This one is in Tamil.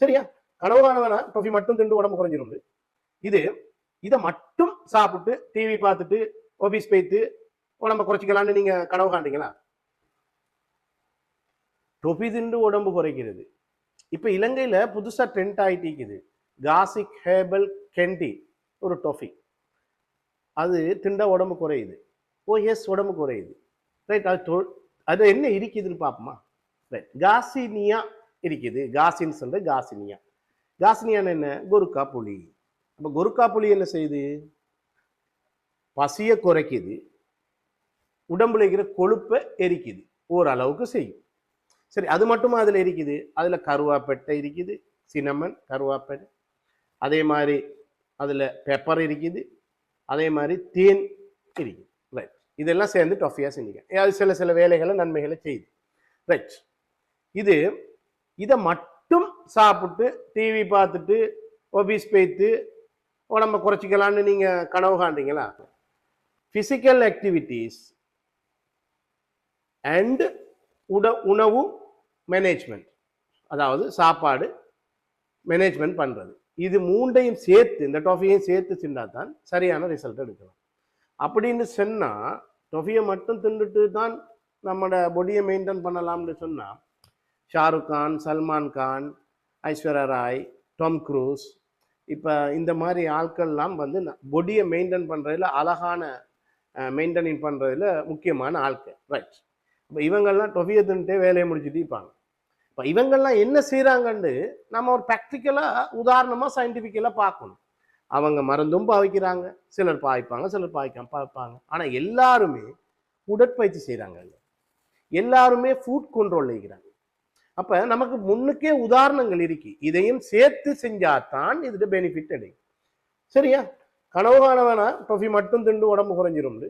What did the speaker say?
சரியா? கனவு காண மட்டும் திண்டு உடம்பு குறைஞ்சிரும் இது இதை மட்டும் சாப்பிட்டு டிவி பார்த்துட்டு ஆஃபீஸ் போய்த்து உடம்ப குறைச்சிக்கலாம்னு நீங்க கனவு காண்டீங்களா டொஃபி திண்டு உடம்பு குறைக்கிறது. இப்போ இலங்கையில் புதுசா ட்ரெண்ட் ஆயிட்டிக்குது காசிக் ஹேபல் கெண்டி ஒரு டொஃபி அது திண்டா உடம்பு குறையுது. ஓ எஸ் உடம்பு குறையுது. ரைட் அது அது என்ன இருக்குதுன்னு பார்ப்போமா? ரைட் காசினியா இருக்குது காசின்னு சொல்கிற காசினியா. காசினியான்னு என்ன? கொருக்கா புலி. அப்போ கொருக்கா புலி என்ன செய்யுது? பசியை குறைக்குது. உடம்புல இருக்கிற கொழுப்பை எரிக்குது. ஓரளவுக்கு செய்யும். சரி அது மட்டுமா அதில் இருக்குது அதில் கருவாப்பெட்டை இருக்குது சினமன் கருவாப்பெட்டை அதே மாதிரி அதில் பெப்பர் இருக்குது அதே மாதிரி தேன் இருக்குது ரைட் இதெல்லாம் சேர்ந்து டொஃபியாக செஞ்சுக்க. அது சில சில வேலைகளை நன்மைகளை செய்யுது. ரைட் இது இதை மட்டும் சாப்பிட்டு டிவி பார்த்துட்டு ஒபீஸ் போய்த்து உடம்ப குறைச்சிக்கலான்னு நீங்கள் கனவு காண்றீங்களா? ஃபிசிக்கல் ஆக்டிவிட்டீஸ் அண்ட் உட உணவு மேனேஜ்மெண்ட் அதாவது சாப்பாடு மேனேஜ்மெண்ட் பண்ணுறது இது மூண்டையும் சேர்த்து இந்த டொஃபியையும் சேர்த்து தின்றா தான் சரியான ரிசல்ட் எடுக்கலாம். அப்படின்னு சொன்னால் டொஃபியை மட்டும் தின்னுட்டு தான் நம்மளோட பொடியை மெயின்டைன் பண்ணலாம்னு சொன்னால் ஷாருக் கான் சல்மான் கான் ஐஸ்வர்யா ராய் டாம் க்ரூஸ். இப்போ இந்த மாதிரி ஆட்கள்லாம் வந்து பொடியை மெயின்டைன் பண்ணுறதுல அழகான மெயின்டைனிங் பண்ணுறதுல முக்கியமான ஆட்கள். ரைட் இப்போ இவங்கள்லாம் டொஃபியை தின்ட்டே வேலையை முடிச்சுட்டு இருப்பாங்க. இப்போ இவங்கெல்லாம் என்ன செய்கிறாங்கன்னு நம்ம ஒரு ப்ராக்டிக்கலாக உதாரணமாக சயின்டிஃபிக்கலாக பார்க்கணும். அவங்க மருந்தும் பாவிக்கிறாங்க. சிலர் பாய்ப்பாங்க சிலர் பாய்க்காம பார்ப்பாங்க. ஆனால் எல்லாருமே உடற்பயிற்சி செய்கிறாங்க எல்லாருமே ஃபுட் கண்ட்ரோல் இருக்கிறாங்க. அப்ப நமக்கு முன்னுக்கே உதாரணங்கள் இருக்கு. இதையும் சேர்த்து செஞ்சாதான் இதுல பெனிஃபிட் அடையும். சரியா? கனவு காணவனா டொஃபி மட்டும் திண்டு உடம்பு குறைஞ்சிரும்.